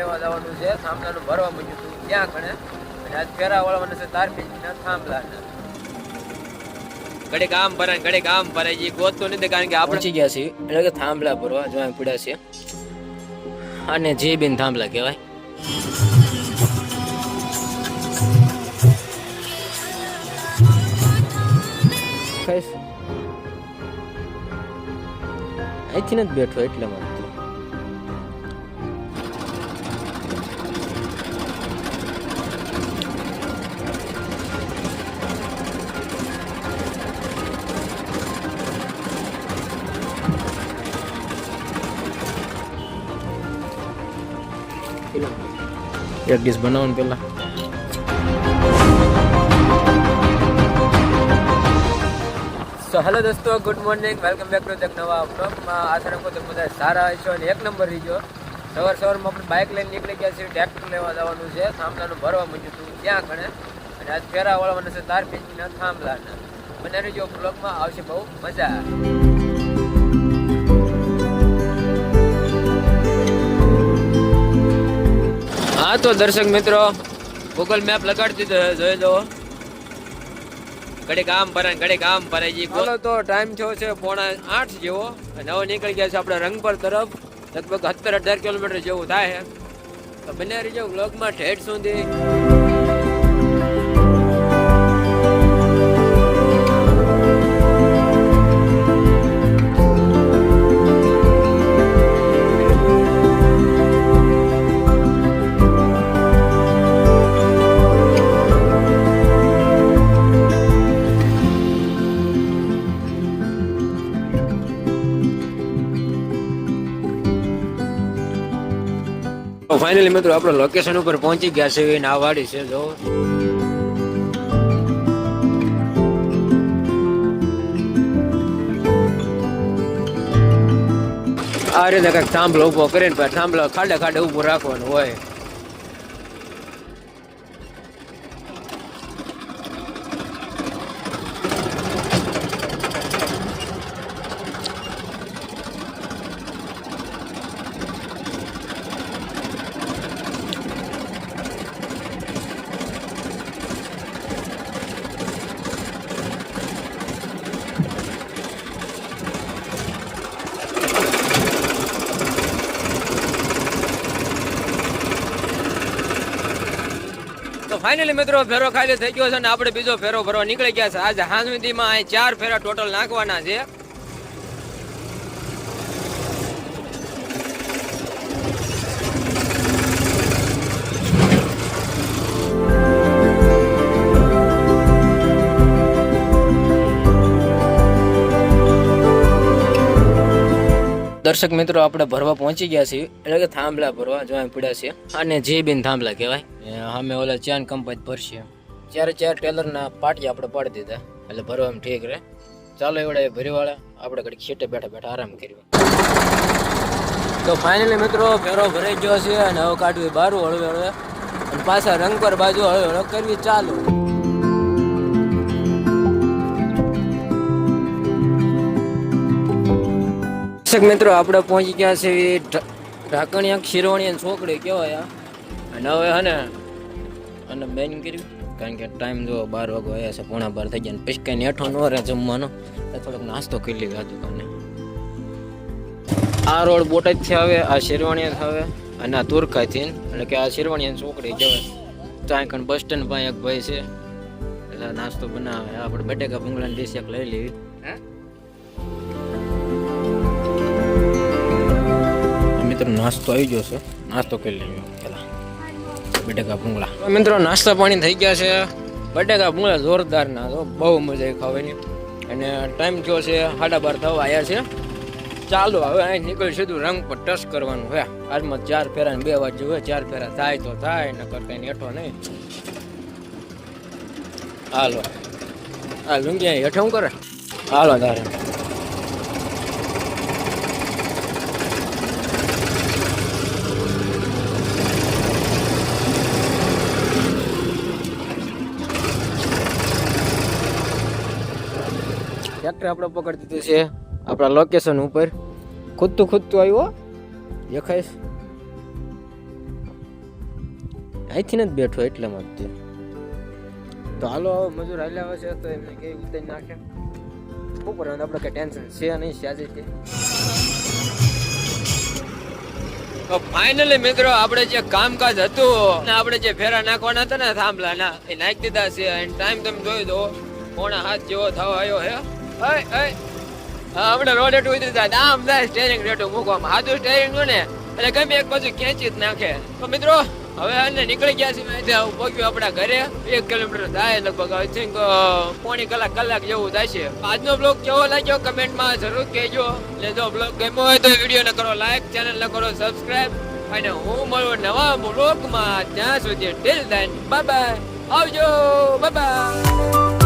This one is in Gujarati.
લેવા જવાનું છે, થાંભલાનું ભરવા માંડ્યું હતું, ત્યાં કણે અને આજ ફેરા વળવાના છે તારપીના થાંભલાના. ઘડે ગામ ભરાય ઘડે ગામ ભરાય એ ગોતતું નથી કારણ કે આપણે પહોંચી ગયા છીએ. એટલે કે થાંભલા ભરવા, જો પડ્યા છે. અને જે બિન થાંભલા કહેવાય. અહીંથી નથી બેઠો એટલે મને એક ડીશ બનાવવાનું પહેલાં સો હેલો દોસ્તો good morning welcome back to એક નવા બ્લોગમાં આશા રાખો તો બધા સારા હશો અને એક નંબર રીજો સવાર સવારમાં આપણે બાઇક લઈને નીકળી ગયા છીએ ટ્રેક્ટર લેવા જવાનું છે થાંભલાનું ભરવા માંડ્યું હતું ત્યાં ગણે અને આજ ફેરા વળવાના છે તાર પેચીના થાંભલાના મને રહીજો બ્લોગમાં આવશે બહુ મજા હા તો દર્શક મિત્રો ગૂગલ મેપ લગાડી દીધો જોઈ લો. ઘડીક આમ ભરાય ઘડીક આમ ભરાય બોલો તો ટાઈમ થયો છે પોણા આઠ જેવો. નવો નીકળી ગયા છે આપણે રંગપર તરફ. લગભગ સત્તર અઢાર કિલોમીટર જેવું થાય તો બને રહીજો વ્લોગમાં ઠેઠ સુધી. ફાઇનલી મિત્રો આપણે લોકેશન ઉપર પહોંચી ગયા છે આ વાડી છે, જો. આ રીતે કંઈક થાંભલો ઊભો કરીને થાંભલો ખાડે ખાડે ઊભો રાખવાનું હોય. ફાઇનલી મિત્રો, ફેરો ખાલી થઈ ગયો છે અને આપણે બીજો ફેરો ભરવા નીકળી ગયા છે. આજે હાંજ સુધીમાં અહીં ચાર ફેરા ટોટલ નાખવાના છે. દર્શક મિત્રો, આપણે ભરવા પહોંચી ગયા છીએ. એટલે કે થાંભલા ભરવા જોવા પડ્યા છે અને જે બિન થાંભલા કહેવાય અમે ઓલા ચાન કંપાઈ ભરશે ચારે ચાર ટેલરના પાટી આપણે પાડી દીધા. એટલે ભરવામાં ઠીક રહે. ચાલો એવડે ભરીવાળા, આપણે ઘડી ખેટે બેઠા બેઠા આરામ કર્યો તો ફાઇનલી મિત્રો, ફેરો ભરાઈ ગયો છે અને હવે કાઢવી બારું હળવે હળવે. અને પાછા રંગ પર બાજુ હળવે હળવે કરવી ચાલુ. દર્શક મિત્રો, આપણે પહોંચી ગયા છે ઢાકણિયા શિરવણી છોકરી કહેવાય. અને હવે હને અને બેન કર્યું. કારણ કે ટાઈમ જો બાર વાગો આવ્યા છે, પોણા બાર થઈ ગયા ને પછી કઈ હેઠો ન રહે જમવાનો. એટલે થોડોક નાસ્તો કરી લીધો દુકાને આ રોડ બોટાદથી આવે, આ શેરવાણીયા આવે, અને આ તુરકાથી એટલે કે આ શેરવાણીયા છોકરી કહેવાય. ત્યાં કણ બસ સ્ટેન્ડ પાસે એક ભાઈ છે. એટલે નાસ્તો બનાવે. આપણે બટેકા ભૂંગળાની ડીશ એક લઈ લેવી. મિત્રો નાસ્તો આવી ગયો છે. નાસ્તો કરી લેજો પેલા. બટેકા ભૂંગળા. મિત્રો નાસ્તા પાણી થઈ ગયા છે. બટેકા ભૂંગળા જોરદાર ના તો બહુ મજા આવી ખાવાની. અને ટાઈમ થયો છે સાડા બાર થવા આવ્યા છે. ચાલો હવે અહીં નીકળી સીધું રંગ પર ટચ કરવાનું હે. આજમાં ચાર ફેરા બે વાર હોય, ચાર ફેરા થાય તો થાય, નકર કઈ હેઠો નહીં. હાલો. આ લુંગી હેઠો કરે? હાલો તારે. ટ્રેક્ટર આપણે પકડી દીધું છે. આપણા લોકેશન ઉપર. ખુદતું ખુદતું આવ્યો હો. દેખાઈશ અહીંથી નથી બેઠો એટલે જ તો. હાલો મજૂર હાલ્યા હશે તો એમને કઈ ઉતારી નાખે. શું આપણે કઈ ટેન્શન છે નહીં સાજે છે તો ફાઇનલી મિત્રો, આપણે જે કામકાજ હતું, ને આપણે જે ફેરા નાખવાના હતા ને થાંભલાના, એ નાખી દીધા છે. અને ટાઈમ તમે જોઈ દો પોણા હાથ જેવો થવા આવ્યો હે અય અય હા, આપણે રોડ ઉતરી જાય. આમ થાય સ્ટેરિંગ રેટું મૂકવામાં. હાથું સ્ટેરિંગનું ને એટલે ગમે એક બાજુ ખેંચી જ નાખે. તો મિત્રો હવે અને નીકળી ગયા છે અહીંથી આવું પહોંચ્યું આપણા ઘરે. એક કિલોમીટર થાય લગભગ આઈ થિંક પોણી કલાક કલાક જેવું થાય છે. આજનો બ્લોગ કેવો લાગ્યો? કમેન્ટમાં જરૂર કહેજો. એટલે જો બ્લોગ ગમ્યો હોય તો વિડીયોને કરો લાઈક ચેનલને કરો સબસ્ક્રાઈબ અને હું મળું નવા બ્લોગમાં ત્યાં સુધી ટિલ દેન બાય આવજો બાય બાય